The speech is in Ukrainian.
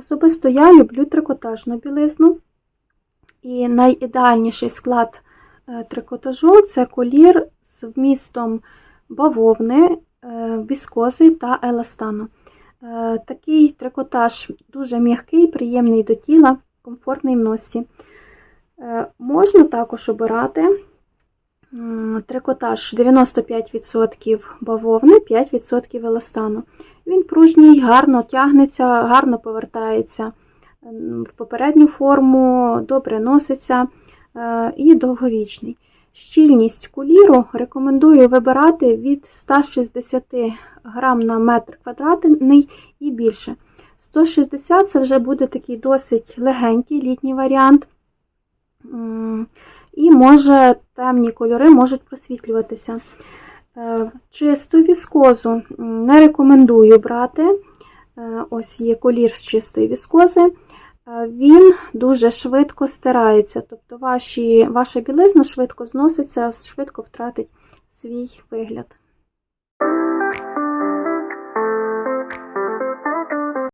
Особисто я люблю трикотажну білизну. І найідеальніший склад е, трикотажу це колір з вмістом бавовни, е, віскози та еластану. Е, Такий трикотаж дуже м'який, приємний до тіла, комфортний в носі. Можна також обирати трикотаж 95% бавовни, 5% еластану. Він пружній, гарно тягнеться, гарно повертається в попередню форму, добре носиться е, і довговічний. Щільність куліру рекомендую вибирати від 160 грам на метр квадратний і більше. 160 це вже буде такий досить легенький літній варіант. І може темні кольори можуть просвітлюватися. Е, Чисту віскозу не рекомендую брати. Е, Ось є колір з чистої віскози. Е, Він дуже швидко стирається, тобто ваші, ваша білизна швидко зноситься, швидко втратить свій вигляд.